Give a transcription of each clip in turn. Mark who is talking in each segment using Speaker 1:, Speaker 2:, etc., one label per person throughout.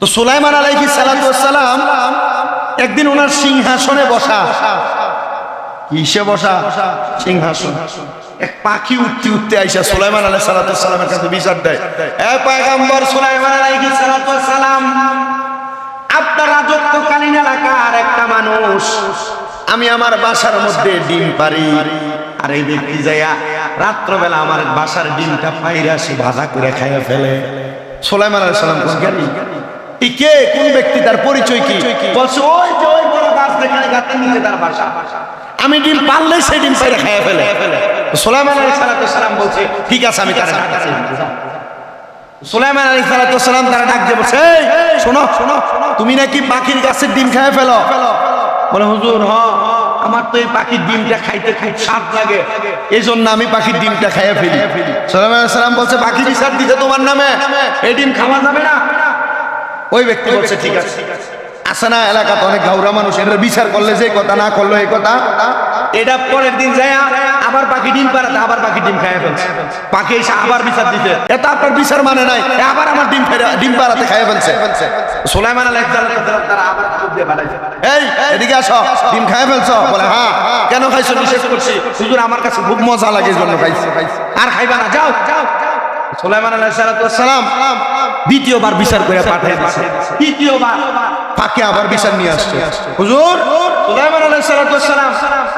Speaker 1: তো সুলাইমান আলাইহি সালাম একদিন ওনার সিংহাসনে বসা। কিসে বসা? সিংহাসন। এক পাখি উঠতে উঠতে আইসা সুলাইমান আলাইহিস সালামের কাছে বিচার দেয়। এ পয়গম্বর সুলাইমান আলাইহিস সালাম আপনার রাজত্বকালীন এলাকার একটা মানুষ। আমি আমার বাসার মধ্যে ডিম পারি আর এই ব্যক্তি যাইয়া রাত্রবেলা আমার বাসার ডিমটা পাইরা সে ভাজা করে খাইয়া ফেলে। সোলাইমান আলাইহিস সালাম কোন এই কে? কোন ব্যক্তি? তার পরিচয় কি? বলছে ওই যে ওই বড় গাছ দেখানে গাছের নিচে তার বাসা। আমি ডিম পারলে সেই ডিম পাইরা খাইয়া ফেলে। সোলাইমান আলাইহিস সালাম বলছে ঠিক আছে আমি তার ডাকছি সুলাইমান আলী সালাম তারা ডাক দিয়ে বলছে "এই, শোনো শোনো তুমি নাকি পাখির গাছের ডিম খেয়ে ফেলো? বলে হুজুর হ আমার তো এই পাখির ডিমটা খাইতে খুব স্বাদ লাগে। এই জন্য আমি পাখির ডিমটা খাইয়ে ফেলি। সালাম বলছে পাখি বিচার দিতে তোমার নামে। এই ডিম খাওয়া যাবে না? ওই ব্যক্তি বলছে, ঠিক আছে। আছে না এলাকাতে অনেক গাউরা মানুষ, এরা বিচার করলে যে কথা, না করল এই কথা। এটা পরের দিন যায়, আবার পাখি ডিম পাড়াতে, আবার পাখি ডিম খাইয়ে ফেলছে। পাখি এসে আবার বিচার দিতে এটা আপনার বিচার মানে নাই আবার আমার ডিম ডিম পাড়াতে খাইয়ে ফেলছে। সুলাইমান এই, এদিকে আসো, ডিম খাইয়ে ফেলছো? বলে হ্যাঁ কেন খাইছো? নিষেধ করছি। হুজুর, আমার কাছে খুব মজা লাগে জন্য খাইছি। আর খাইবা না, যাও। যাও সুলাইমান আলাইহিস সালাম। দ্বিতীয়বার বিচার করে পাঠিয়ে তৃতীয়বার ফাঁকে আবার বিচার নিয়ে আসছে। হুজুর সুলাইমান আলাইহিস সালাম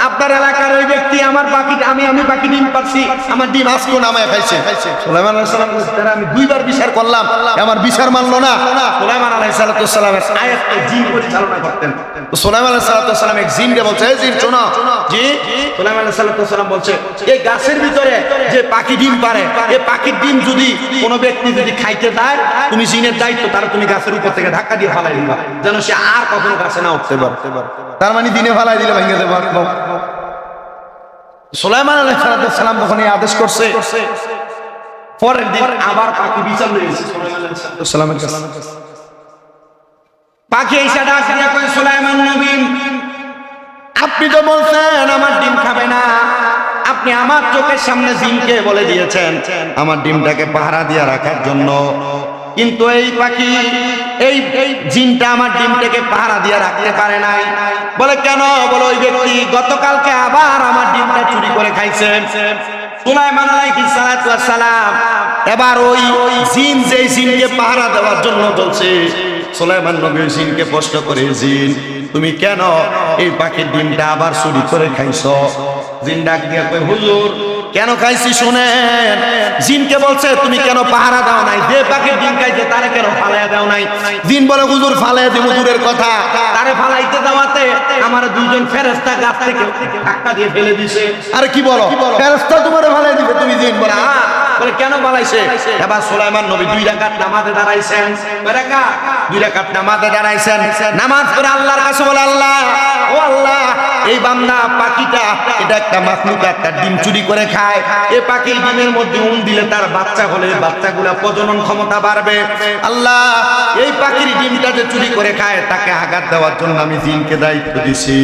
Speaker 1: আপনার এলাকার ওই ব্যক্তি আমার পাখি আমি আমি পাখি ডিম পারছি আমার ডিম আজকে নামায় খাইছে। সুলাইমান আলাইহিস সালাম "তারা আমি দুইবার বিচার করলাম আমার বিচার মানলো না। সুলাইমান আলাইহিস সালামের আয়াতকে জিন পরিচালনা করতেন। তো সুলাইমান আলাইহিস সালাম এক জিনকে বলছে এই জিন শোনো। জি? সুলাইমান আলাইহিস সালাম বলছে এই গাছের ভিতরে যে পাখি ডিম পারে এই পাখির ডিম যদি কোনো ব্যক্তি যদি খাইতে দেয়, তুমি জিনের দায়িত্ব, তার তুমি গাছের উপর থেকে ধাক্কা দিয়ে ফালাই দিবা, যেন সে আর কখনো গাছে না উঠতে পারে। তার মানে দিনে ফালাই দিলে ভেঙে দেবো সুলাইমান তখন আদেশ করছে, পরের দিন আবার পাখি বিচার পাখি এসে ডাক কয়, সুলাইমান নবী, আপনি তো বলছেন আমার ডিম খাবে না। আপনি আমার চোখের সামনে জিনকে বলে দিয়েছেন, আমার ডিমটাকে পাহারা দিয়ে রাখার জন্য। কিন্তু এই পাখি, এই জিনটা আমার ডিমটাকে পাহারা দিয়ে রাখতে পারে নাই। বলে কেন? বলে ওই ব্যক্তি গতকালকে আবার আমার ডিমটা চুরি করে খাইছেন সুলাইমান আলাইহিস সালাতু সালাম, এবার ওই জিন যেই জিনকে পাহারা দেওয়ার জন্য বলছে, সুলাইমান নবী জিনকে প্রশ্ন করে, জিন, তুমি কেন এই পাখির ডিমটা আবার চুরি করে খাইছো? জিন ডাক দিয়ে কই হুজুর কেন খাইছি শুনেন? জিনকে বলছে তুমি কেন পাহারা দাও নাই? যে পাখির ডিম খাইছে তারে কেন ফালাইয়া দাও নাই? জিন বলে হুজুর ফালাইয়া দিব দূরের কথা। তারে ফালাইতে দেওয়াতে আমার দুইজন ফেরেশতা গাছ থেকে ধাক্কা দিয়ে ফেলে দিছে। আরে কি বলো? ফেরেশতা তোমারে ফালাই দিবে তুমি জিন বলে। বলে কেন বালাইছে এবার সুলাইমান নবী দুই রাকাত নামাজে দাঁড়াইছেন। দুই রাকাত নামাজে দাঁড়াইছেন। নামাজ পড়ে আল্লাহর কাছে বলে আল্লাহ ও আল্লাহ এই বান্দা পাখিটা একটা মাখলুক একটা ডিম চুরি করে খায়। এ পাখির ডিমের মধ্যে উন দিলে তার বাচ্চা হলে বাচ্চাগুলা প্রজনন ক্ষমতা বাড়বে। আল্লাহ, এই পাখির ডিমটা যে চুরি করে খায়, তাকে আঘাত দেওয়ার জন্য আমি জিনকে দায়িত্ব দিছি।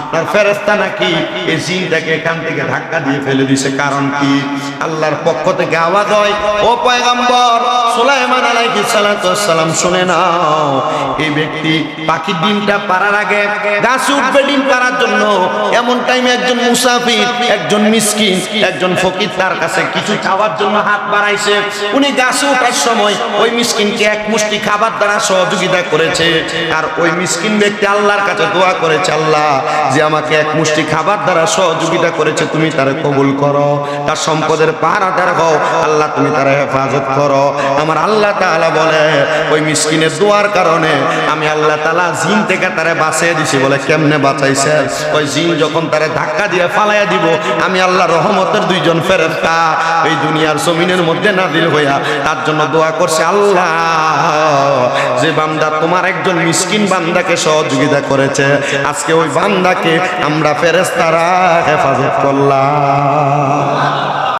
Speaker 1: আপনার ফেরেস্তা নাকি এই জিনটাকে এখান থেকে ধাক্কা দিয়ে ফেলে দিছে, কারণ কি? আল্লাহর পক্ষ থেকে আওয়াজ হয়, ও পয়গম্বর, সুলাইমান আলাইহিস সালাম, শুনে নাও, এই ব্যক্তি পাখির ডিমটা পারার আগে গাছ উঠবে ডিম পারার জন্য। এমন টাইমে একজন মুসাফির, একজন মিসকিন, একজন ফকির তার কাছে কিছু খাওয়ার জন্য হাত বাড়াইছে। উনি গাছে ওঠার সময় ওই মিসকিনকে এক মুষ্টি খাবার দ্বারা সহযোগিতা করেছে। আর ওই মিসকিন ব্যক্তি আল্লাহর কাছে দোয়া করেছে, আল্লাহ, যে আমাকে এক মুষ্টি খাবার দ্বারা সহযোগিতা করেছে, তুমি তার কবুল করো। তার সম্পদের পাহারাদার হও, আল্লাহ, তুমি তারা হেফাজত করো। আমার আল্লাহ তাআলা বলে, ওই মিসকিনের দোয়ার কারণে আমি আল্লাহ তাআলা জিন থেকে তারে বাঁচিয়ে দিছি বলে কেমনে বাঁচাইছে? ওই জিন যখন তারে ধাক্কা দিয়ে ফালাইয়া দিব, আমি আল্লাহ রহমতের দুইজন ফেরেশতা এই দুনিয়ার জমিনের মধ্যে নাজিল হইয়া তার জন্য দোয়া করছে, আল্লাহ যে বান্দা তোমার একজন মিসকিন বান্দাকে সহযোগিতা করেছে, আজকে ওই বান্দাকে আমরা ফেরেস্তারা হেফাজত করলাম।